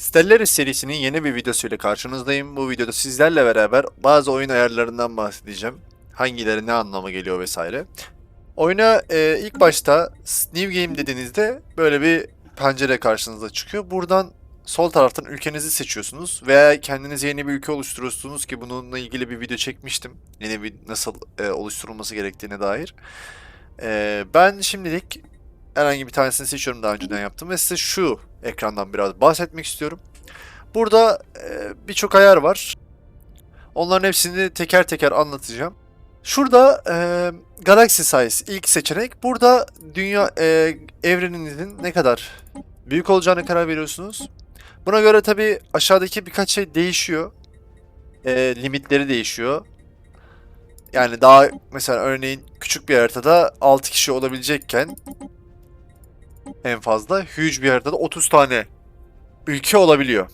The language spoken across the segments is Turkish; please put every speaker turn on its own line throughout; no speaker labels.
Stellaris serisinin yeni bir videosuyla karşınızdayım. Bu videoda sizlerle beraber bazı oyun ayarlarından bahsedeceğim. Hangileri ne anlama geliyor vesaire. Oyuna e, ilk başta New Game dediğinizde böyle bir pencere karşınıza çıkıyor. Buradan sol taraftan ülkenizi seçiyorsunuz veya kendinize yeni bir ülke oluşturuyorsunuz ki bununla ilgili bir video çekmiştim. Yeni bir nasıl e, oluşturulması gerektiğine dair. E, ben şimdilik herhangi bir tanesini seçiyorum daha önceden yaptım ve size şu ekrandan biraz bahsetmek istiyorum. Burada e, birçok ayar var. Onların hepsini teker teker anlatacağım. Şurada e, Galaxy Size ilk seçenek. Burada dünya e, evreninizin ne kadar büyük olacağını karar veriyorsunuz. Buna göre tabi aşağıdaki birkaç şey değişiyor. E, limitleri değişiyor. Yani daha mesela örneğin küçük bir haritada 6 kişi olabilecekken en fazla huge bir haritada 30 tane ülke olabiliyor.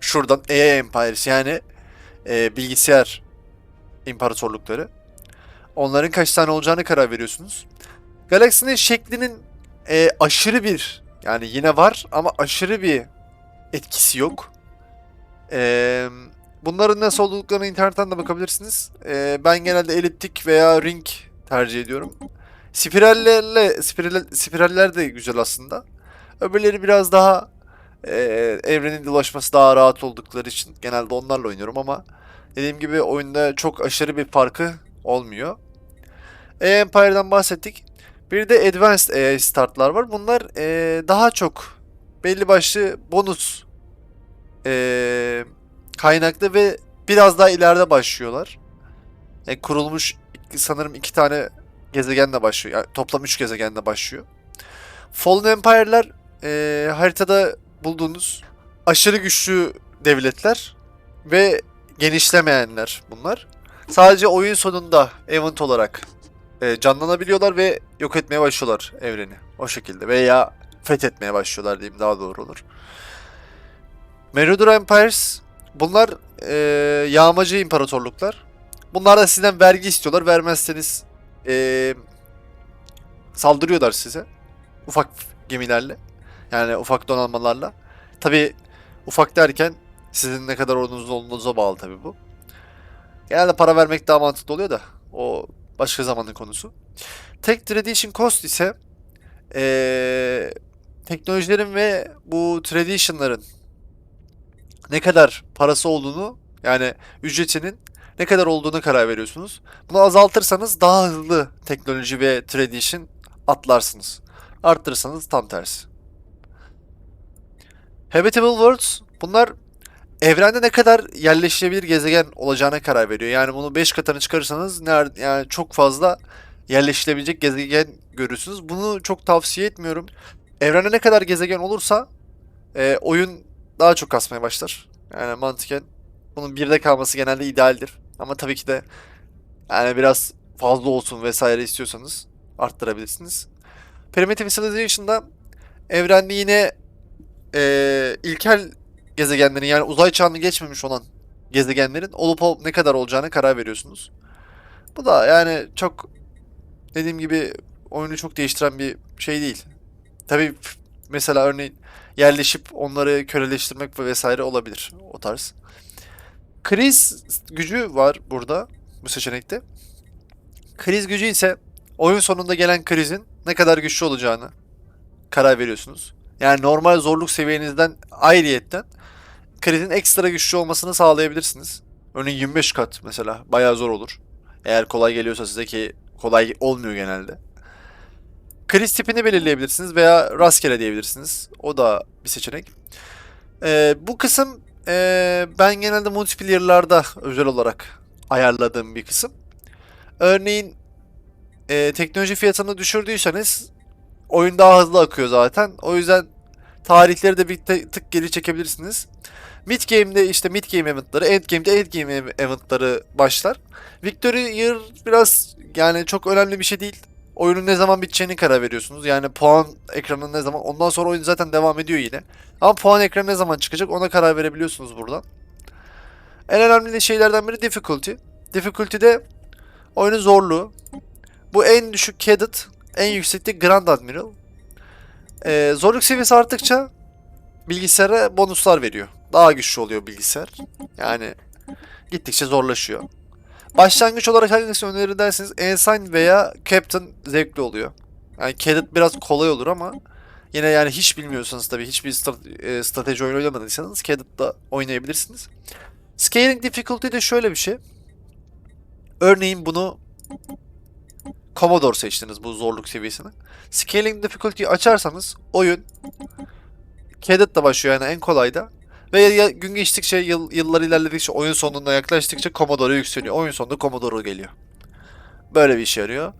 Şuradan EA Empires yani e, bilgisayar imparatorlukları. Onların kaç tane olacağını karar veriyorsunuz. Galaksinin şeklinin e, aşırı bir yani yine var ama aşırı bir etkisi yok. E, bunların nasıl olduklarını internetten de bakabilirsiniz. E, ben genelde eliptik veya ring tercih ediyorum. Spirallerle spiral, spiraller de güzel aslında. Öbürleri biraz daha e, evrenin dolaşması daha rahat oldukları için genelde onlarla oynuyorum ama dediğim gibi oyunda çok aşırı bir farkı olmuyor. A Empire'dan bahsettik. Bir de Advanced AI startlar var. Bunlar e, daha çok belli başlı bonus e, kaynaklı ve biraz daha ileride başlıyorlar. E, kurulmuş sanırım iki tane gezegenle başlıyor. Yani toplam 3 gezegenle başlıyor. Fallen Empire'lar e, haritada bulduğunuz aşırı güçlü devletler ve genişlemeyenler bunlar. Sadece oyun sonunda event olarak e, canlanabiliyorlar ve yok etmeye başlıyorlar evreni. O şekilde veya fethetmeye başlıyorlar diyeyim daha doğru olur. Meridian Empires bunlar e, yağmacı imparatorluklar. Bunlar da sizden vergi istiyorlar. Vermezseniz e, saldırıyorlar size. Ufak gemilerle. Yani ufak donanmalarla. Tabi ufak derken sizin ne kadar ordunuz olduğunuza bağlı tabi bu. Genelde para vermek daha mantıklı oluyor da. O başka zamanın konusu. Tek Tradition Cost ise ee, teknolojilerin ve bu tradition'ların ne kadar parası olduğunu yani ücretinin ne kadar olduğunu karar veriyorsunuz. Bunu azaltırsanız daha hızlı teknoloji ve tradition atlarsınız. Arttırırsanız tam tersi. Habitable Worlds bunlar evrende ne kadar yerleşilebilir gezegen olacağına karar veriyor. Yani bunu 5 katını çıkarırsanız nerede yani çok fazla yerleşilebilecek gezegen görürsünüz. Bunu çok tavsiye etmiyorum. Evrende ne kadar gezegen olursa e, oyun daha çok kasmaya başlar. Yani mantıken bunun birde kalması genelde idealdir. Ama tabii ki de yani biraz fazla olsun vesaire istiyorsanız arttırabilirsiniz. Primitive Civilization'da evrende yine e, ilkel gezegenlerin yani uzay çağını geçmemiş olan gezegenlerin olup ol ne kadar olacağını karar veriyorsunuz. Bu da yani çok dediğim gibi oyunu çok değiştiren bir şey değil. Tabii mesela örneğin yerleşip onları köleleştirmek vesaire olabilir o tarz. Kriz gücü var burada bu seçenekte. Kriz gücü ise oyun sonunda gelen krizin ne kadar güçlü olacağını karar veriyorsunuz. Yani normal zorluk seviyenizden ayrıyetten krizin ekstra güçlü olmasını sağlayabilirsiniz. Örneğin 25 kat mesela bayağı zor olur. Eğer kolay geliyorsa size ki kolay olmuyor genelde. Kriz tipini belirleyebilirsiniz veya rastgele diyebilirsiniz. O da bir seçenek. Ee, bu kısım ee, ben genelde multiplayer'larda özel olarak ayarladığım bir kısım. Örneğin e, teknoloji fiyatını düşürdüyseniz oyun daha hızlı akıyor zaten. O yüzden tarihleri de bir tık geri çekebilirsiniz. Mid game'de işte mid game eventları, end game'de end game ev- eventları başlar. Victory Year biraz yani çok önemli bir şey değil. Oyunun ne zaman biteceğini karar veriyorsunuz. Yani puan ekranı ne zaman. Ondan sonra oyun zaten devam ediyor yine. Ama puan ekranı ne zaman çıkacak ona karar verebiliyorsunuz buradan. En önemli şeylerden biri difficulty. Difficulty'de oyunun zorluğu. Bu en düşük cadet, en yüksekte Grand Admiral. Ee, zorluk seviyesi arttıkça bilgisayara bonuslar veriyor. Daha güçlü oluyor bilgisayar. Yani gittikçe zorlaşıyor. Başlangıç olarak hangisini önerir derseniz Ensign veya Captain zevkli oluyor. Yani Cadet biraz kolay olur ama yine yani hiç bilmiyorsanız tabii hiçbir e, strateji oyunu oynamadıysanız Cadet'da oynayabilirsiniz. Scaling difficulty de şöyle bir şey. Örneğin bunu Commodore seçtiniz bu zorluk seviyesini. Scaling difficulty'yi açarsanız oyun Cadet'la başlıyor yani en kolayda. Ve ya, gün geçtikçe, yıl, yıllar ilerledikçe, oyun sonuna yaklaştıkça Commodore'a yükseliyor. Oyun sonunda Commodore geliyor. Böyle bir işe yarıyor.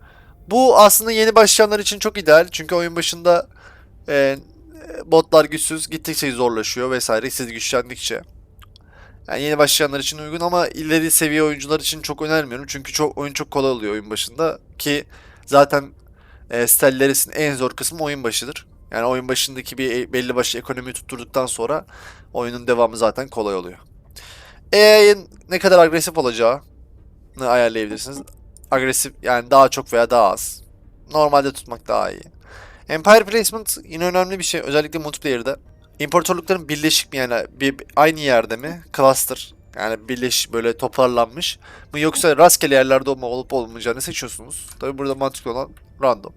Bu aslında yeni başlayanlar için çok ideal. Çünkü oyun başında e, botlar güçsüz, gittikçe zorlaşıyor vesaire siz güçlendikçe. Yani yeni başlayanlar için uygun ama ileri seviye oyuncular için çok önermiyorum. Çünkü çok oyun çok kolay oluyor oyun başında ki zaten e, Stellaris'in en zor kısmı oyun başıdır. Yani oyun başındaki bir e- belli başlı ekonomiyi tutturduktan sonra oyunun devamı zaten kolay oluyor. AI'ın ne kadar agresif olacağını ayarlayabilirsiniz. Agresif yani daha çok veya daha az. Normalde tutmak daha iyi. Empire Placement yine önemli bir şey. Özellikle multiplayer'da. İmparatorlukların birleşik mi yani bir, aynı yerde mi? Cluster. Yani birleş böyle toparlanmış mı yoksa rastgele yerlerde olma olup olmayacağını seçiyorsunuz. Tabi burada mantıklı olan random.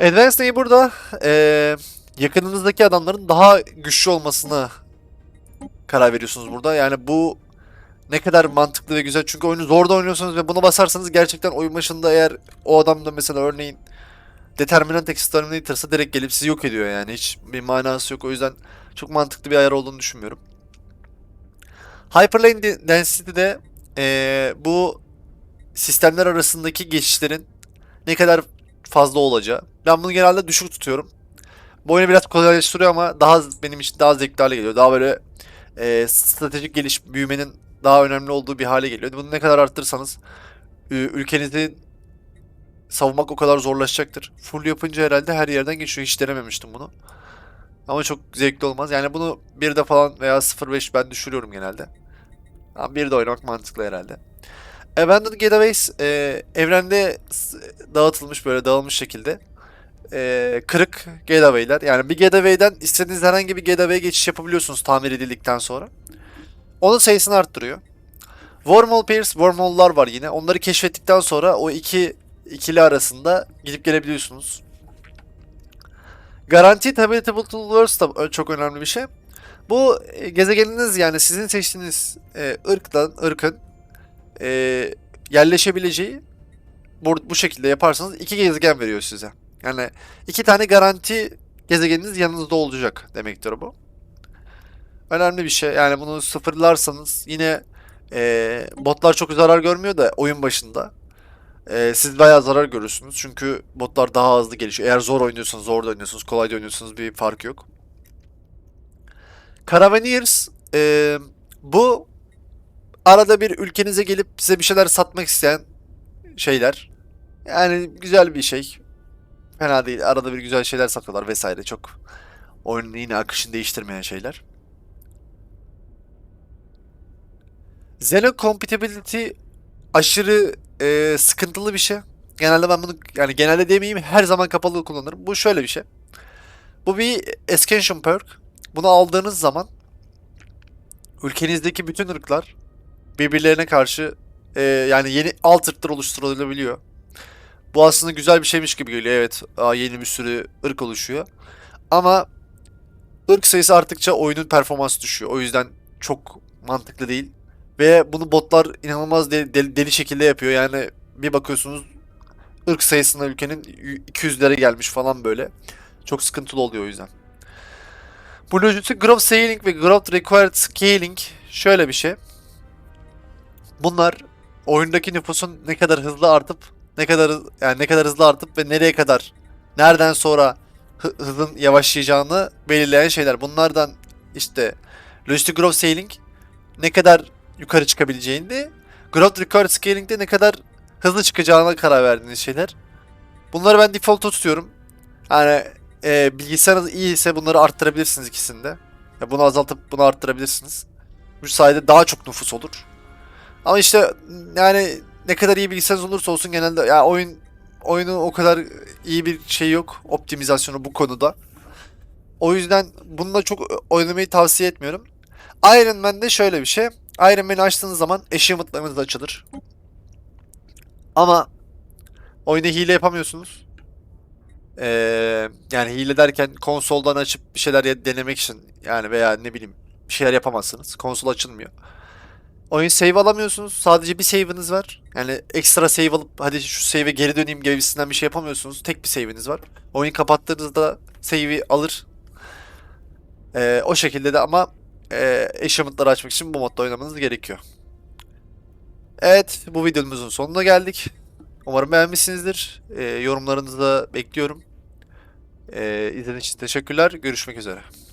Advanced Neighbor'da eee yakınınızdaki adamların daha güçlü olmasına karar veriyorsunuz burada. Yani bu ne kadar mantıklı ve güzel. Çünkü oyunu zor da oynuyorsunuz ve buna basarsanız gerçekten oyun başında eğer o adam da mesela örneğin Determinant Exterminator'sa direkt gelip sizi yok ediyor yani. Hiç bir manası yok. O yüzden çok mantıklı bir ayar olduğunu düşünmüyorum. Hyperlane de- Density'de eee, bu sistemler arasındaki geçişlerin ne kadar fazla olacağı. Ben bunu genelde düşük tutuyorum. Bu oyunu biraz kolaylaştırıyor ama daha benim için daha zevkli hale geliyor. Daha böyle e, stratejik geliş büyümenin daha önemli olduğu bir hale geliyor. Bunu ne kadar arttırırsanız ü- ülkenizi savunmak o kadar zorlaşacaktır. Full yapınca herhalde her yerden geçiyor. Hiç denememiştim bunu. Ama çok zevkli olmaz. Yani bunu bir de falan veya 0.5 ben düşürüyorum genelde. Ama bir de oynamak mantıklı herhalde. Abandoned Getaways e, evrende dağıtılmış böyle dağılmış şekilde e, kırık getaway'ler. Yani bir getaway'den istediğiniz herhangi bir getaway'e geçiş yapabiliyorsunuz tamir edildikten sonra. Onun sayısını arttırıyor. Wormhole pairs, wormhole'lar var yine. Onları keşfettikten sonra o iki ikili arasında gidip gelebiliyorsunuz. Guaranteed Habitable Worlds da çok önemli bir şey. Bu e, gezegeniniz yani sizin seçtiğiniz e, ırktan, ırkın e, yerleşebileceği bu, bu şekilde yaparsanız iki gezegen veriyor size. Yani iki tane garanti gezegeniniz yanınızda olacak demektir bu. Önemli bir şey. Yani bunu sıfırlarsanız yine e, botlar çok zarar görmüyor da oyun başında. E, siz bayağı zarar görürsünüz. Çünkü botlar daha hızlı gelişiyor. Eğer zor oynuyorsanız zor da oynuyorsunuz. Kolay da oynuyorsanız bir fark yok. Caravaneers e, bu arada bir ülkenize gelip size bir şeyler satmak isteyen şeyler. Yani güzel bir şey. Fena değil. Arada bir güzel şeyler satıyorlar vesaire. Çok oyunun yine akışını değiştirmeyen şeyler. Xeno Compatibility aşırı e, sıkıntılı bir şey. Genelde ben bunu yani genelde demeyeyim her zaman kapalı kullanırım. Bu şöyle bir şey. Bu bir extension perk. Bunu aldığınız zaman ülkenizdeki bütün ırklar birbirlerine karşı e, yani yeni alt ırklar oluşturulabiliyor. Bu aslında güzel bir şeymiş gibi geliyor. Evet, yeni bir sürü ırk oluşuyor. Ama ırk sayısı arttıkça oyunun performansı düşüyor. O yüzden çok mantıklı değil. Ve bunu botlar inanılmaz deli, deli, deli şekilde yapıyor. Yani bir bakıyorsunuz ırk sayısında ülkenin 200'lere gelmiş falan böyle. Çok sıkıntılı oluyor o yüzden. Bu lojistik growth scaling ve growth required scaling şöyle bir şey. Bunlar oyundaki nüfusun ne kadar hızlı artıp ne kadar yani ne kadar hızlı artıp ve nereye kadar nereden sonra hı- hızın yavaşlayacağını belirleyen şeyler. Bunlardan işte Logistic Growth Scaling ne kadar yukarı çıkabileceğini, Growth Required Scaling'de ne kadar hızlı çıkacağına karar verdiğiniz şeyler. Bunları ben default'a tutuyorum. Yani e, bilgisayarınız iyi ise bunları arttırabilirsiniz ikisinde. Ya bunu azaltıp bunu arttırabilirsiniz. Bu sayede daha çok nüfus olur. Ama işte yani ne kadar iyi bilgisayarınız olursa olsun genelde ya oyun oyunun o kadar iyi bir şey yok optimizasyonu bu konuda. O yüzden bununla çok oynamayı tavsiye etmiyorum. Iron Man'de şöyle bir şey. Iron Man'i açtığınız zaman achievement'larınız da açılır. Ama oyunda hile yapamıyorsunuz. Ee, yani hile derken konsoldan açıp bir şeyler denemek için yani veya ne bileyim bir şeyler yapamazsınız. Konsol açılmıyor. Oyun save alamıyorsunuz. Sadece bir save'iniz var. Yani ekstra save alıp hadi şu save'e geri döneyim gibisinden bir şey yapamıyorsunuz. Tek bir save'iniz var. Oyun kapattığınızda save'i alır. Ee, o şekilde de ama e, achievement'ları açmak için bu modda oynamanız gerekiyor. Evet, bu videomuzun sonuna geldik. Umarım beğenmişsinizdir. Ee, yorumlarınızı da bekliyorum. Ee, izlediğiniz için teşekkürler. Görüşmek üzere.